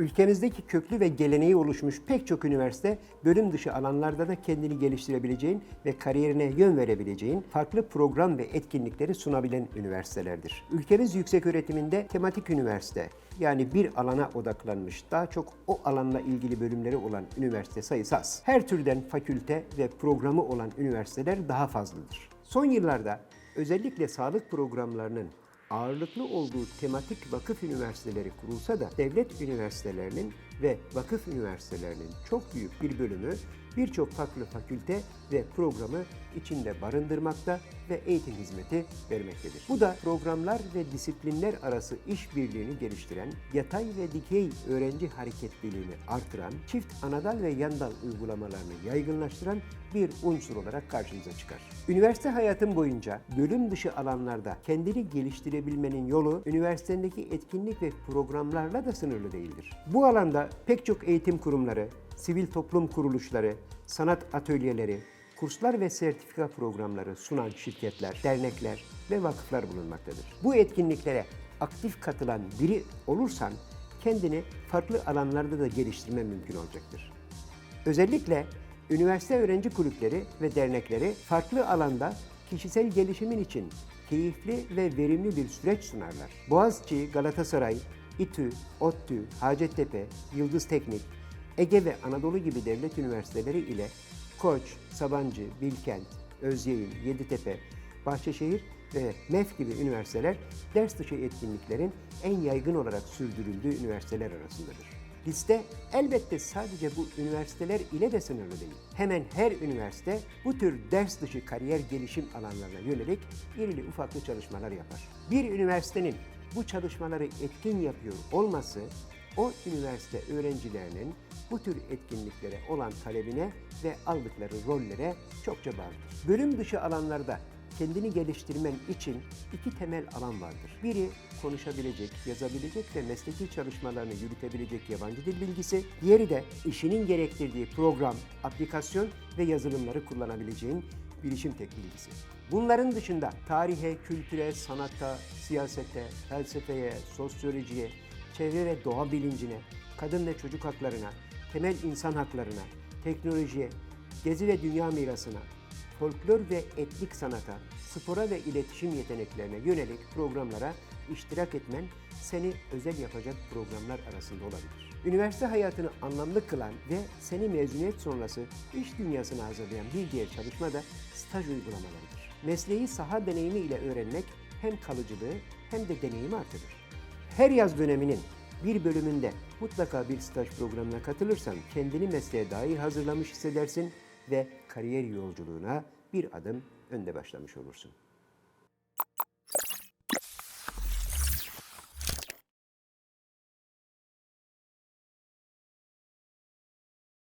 Ülkemizdeki köklü ve geleneği oluşmuş pek çok üniversite bölüm dışı alanlarda da kendini geliştirebileceğin ve kariyerine yön verebileceğin farklı program ve etkinlikleri sunabilen üniversitelerdir. Ülkemiz yüksek öğretiminde tematik üniversite yani bir alana odaklanmış daha çok o alanla ilgili bölümleri olan üniversite sayısı az. Her türden fakülte ve programı olan üniversiteler daha fazladır. Son yıllarda özellikle sağlık programlarının ağırlıklı olduğu tematik vakıf üniversiteleri kurulsa da devlet üniversitelerinin ve vakıf üniversitelerinin çok büyük bir bölümü birçok farklı fakülte ve programı içinde barındırmakta ve eğitim hizmeti vermektedir. Bu da programlar ve disiplinler arası işbirliğini geliştiren, yatay ve dikey öğrenci hareketliliğini artıran, çift anadal ve yandal uygulamalarını yaygınlaştıran bir unsur olarak karşımıza çıkar. Üniversite hayatım boyunca bölüm dışı alanlarda kendini geliştirebilmenin yolu üniversitedeki etkinlik ve programlarla da sınırlı değildir. Bu alanda pek çok eğitim kurumları, sivil toplum kuruluşları, sanat atölyeleri, kurslar ve sertifika programları sunan şirketler, dernekler ve vakıflar bulunmaktadır. Bu etkinliklere aktif katılan biri olursan kendini farklı alanlarda da geliştirme mümkün olacaktır. Özellikle üniversite öğrenci kulüpleri ve dernekleri farklı alanda kişisel gelişimin için keyifli ve verimli bir süreç sunarlar. Boğaziçi, Galatasaray, İTÜ, ODTÜ, Hacettepe, Yıldız Teknik, Ege ve Anadolu gibi devlet üniversiteleri ile Koç, Sabancı, Bilkent, Özyeğin, Yeditepe, Bahçeşehir ve MEF gibi üniversiteler ders dışı etkinliklerin en yaygın olarak sürdürüldüğü üniversiteler arasındadır. Liste elbette sadece bu üniversiteler ile de sınırlı değil. Hemen her üniversite bu tür ders dışı kariyer gelişim alanlarına yönelik irili ufaklı çalışmalar yapar. Bir üniversitenin bu çalışmaları etkin yapıyor olması o üniversite öğrencilerinin bu tür etkinliklere olan talebine ve aldıkları rollere çokça bağlıdır. Bölüm dışı alanlarda kendini geliştirmen için iki temel alan vardır. Biri konuşabilecek, yazabilecek ve mesleki çalışmalarını yürütebilecek yabancı dil bilgisi. Diğeri de işinin gerektirdiği program, aplikasyon ve yazılımları kullanabileceğin bilişim teknolojisi. Bunların dışında tarihe, kültüre, sanata, siyasete, felsefeye, sosyolojiye, çevre ve doğa bilincine, kadın ve çocuk haklarına, temel insan haklarına, teknolojiye, gezi ve dünya mirasına, folklor ve etnik sanata, spora ve iletişim yeteneklerine yönelik programlara iştirak etmen seni özel yapacak programlar arasında olabilir. Üniversite hayatını anlamlı kılan ve seni mezuniyet sonrası iş dünyasına hazırlayan bir diğer çalışma da staj uygulamalarıdır. Mesleği saha deneyimi ile öğrenmek hem kalıcılığı hem de deneyimi artırır. Her yaz döneminin bir bölümünde mutlaka bir staj programına katılırsan kendini mesleğe dair hazırlamış hissedersin ve kariyer yolculuğuna bir adım önde başlamış olursun.